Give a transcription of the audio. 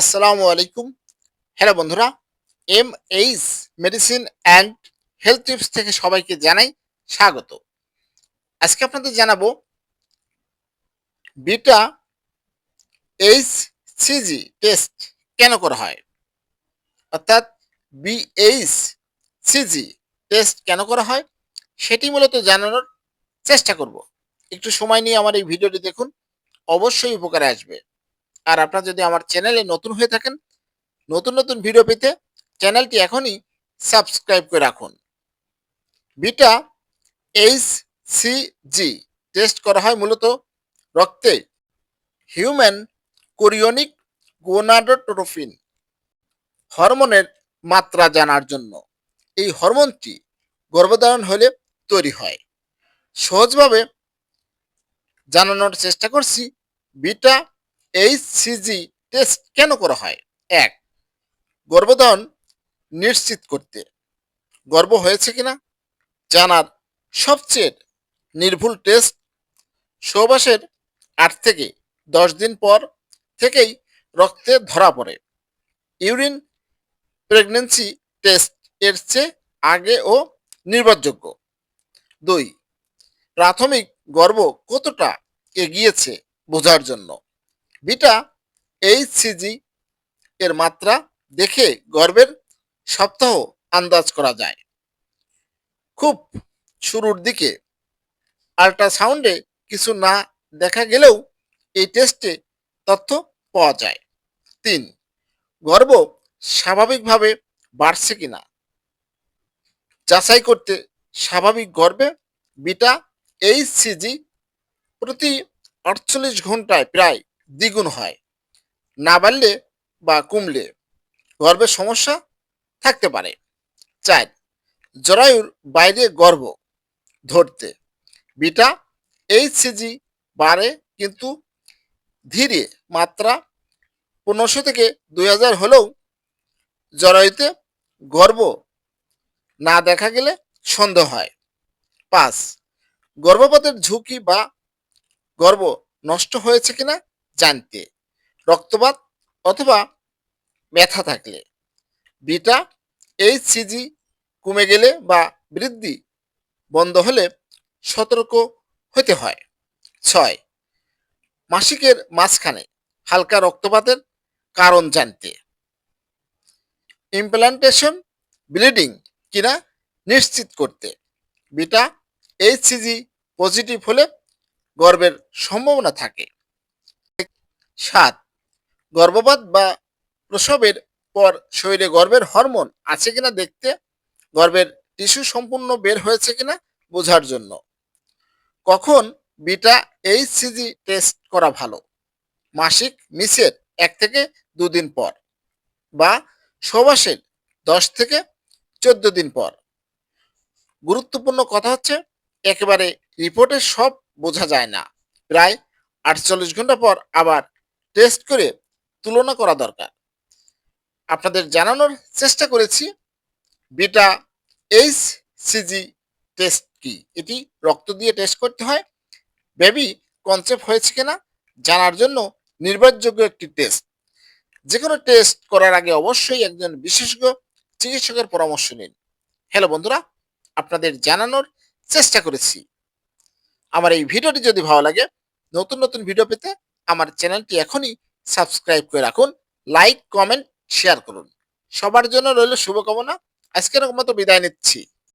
আসসালামু আলাইকুম। হ্যালো বন্ধুরা M H medicine and health tips থেকে সবাইকে জানাই স্বাগত। আজকে আপনাদের জানাব বিটা এইচ সিজি টেস্ট কেন করা হয়? অর্থাৎ বিএইচ সিজি টেস্ট কেন করা হয়, সেটি মূলত জানানোর চেষ্টা করব। একটু সময় নিয়ে আমার এই ভিডিওটি দেখুন, অবশ্যই উপকারে আসবে। আর আপনারা যদি আমার চ্যানেলে নতুন হয়ে থাকেন, নতুন নতুন ভিডিও পেতে চ্যানেলটি এখনই সাবস্ক্রাইব করে রাখুন। বিটা এইচ সিজি টেস্ট করা হয় মূলত রক্তে। হিউম্যান কোরিয়নিক গোনাডোট্রোফিন হরমোনের মাত্রা জানার জন্য। এই হরমোনটি গর্ভধারণ হলে তৈরি হয়। সহজভাবে জানানোর চেষ্টা করছি বিটা এইচসিজি টেস্ট কেন করা হয়? এক, গর্ভধারণ নিশ্চিত করতে। গর্ভ হয়েছে কিনা? জানার সবচেয়ে নির্ভুল টেস্ট সহবাসের আট থেকে দশ দিন পর থেকেই রক্তে ধরা পড়ে। ইউরিন প্রেগনেন্সি টেস্ট এর চেয়ে আগে ও নির্ভরযোগ্য। দুই, প্রাথমিক গর্ব কতটা এগিয়েছে বোঝার জন্য? বিটা এইচসিজি এর মাত্রা দেখে গর্ভের সপ্তাহ আন্দাজ করা যায়। খুব শুরুর দিকে আল্ট্রাসাউন্ডে কিছু না দেখা গেলেও এই টেস্টে তথ্য পাওয়া যায়। তিন গর্ভ স্বাভাবিকভাবে বাড়ছে কিনা? যাচাই করতে স্বাভাবিক গর্ভে বিটা এইচসিজি প্রতি আটচল্লিশ ঘন্টায় প্রায় দ্বিগুণ হয়। না বাড়লে বা কমলে গর্ভের সমস্যা থাকতে পারে। চার, জরায়ুর বাইরে গর্ভ ধরতে। বিটা এইচসিজি বাড়ে কিন্তু ধীরে মাত্রা পনেরোশো থেকে দুই হাজার হলেও জরায়ুতে গর্ব না দেখা গেলে সন্দেহ হয়। পাঁচ, গর্ভপাতের ঝুঁকি বা গর্ব নষ্ট হয়েছে কিনা জানতে। রক্তপাত অথবা ব্যথা থাকলে। বিটা এইচসিজি কমে গেলে বা বৃদ্ধি বন্ধ হলে সতর্ক হতে হয়। ছয়, মাসিকের মাঝখানে হালকা রক্তপাতের কারণ জানতে। ইমপ্লান্টেশন ব্লিডিং কিনা নিশ্চিত করতে। বিটা এইচসিজি পজিটিভ হলে গর্বের সম্ভাবনা থাকে। সাত। গর্ভপাত বা প্রসবের পর শরীরে গর্ভের হরমোন আছে কিনা দেখতে, গর্ভের টিস্যু সম্পূর্ণ বের হয়েছে কিনা বোঝার জন্য। কখন বিটা এইচসিজি টেস্ট করা ভালো? মাসিক মিসের এক থেকে দুদিন পর বা সবাসের দশ থেকে চোদ্দ দিন পর? গুরুত্বপূর্ণ কথা হচ্ছে, একেবারে রিপোর্টে সব বোঝা যায় না। প্রায় আটচল্লিশ ঘণ্টা পর আবার টেস্ট করে তুলনা করা দরকার। আপনাদের জানানোর চেষ্টা করেছি বিটা এইচ সিজি টেস্ট কি? এটি রক্ত দিয়ে টেস্ট করতে হয়। বেবি কনসেপ্ট হয়েছে কিনা জানার জন্য নির্ভরযোগ্য একটি টেস্ট যে কোনো টেস্ট করার আগে অবশ্যই একজন বিশেষজ্ঞ চিকিৎসকের পরামর্শ নিন। হ্যালো বন্ধুরা, আপনাদের জানানোর চেষ্টা করেছি। আমার এই ভিডিওটি যদি ভালো লাগে, নতুন নতুন ভিডিও পেতে আমার চ্যানেলটি এখনই সাবস্ক্রাইব করে রাখুন, লাইক, কমেন্ট শেয়ার করুন। সবার জন্য রইল শুভকামনা। আজকের মতো বিদায় নিচ্ছি।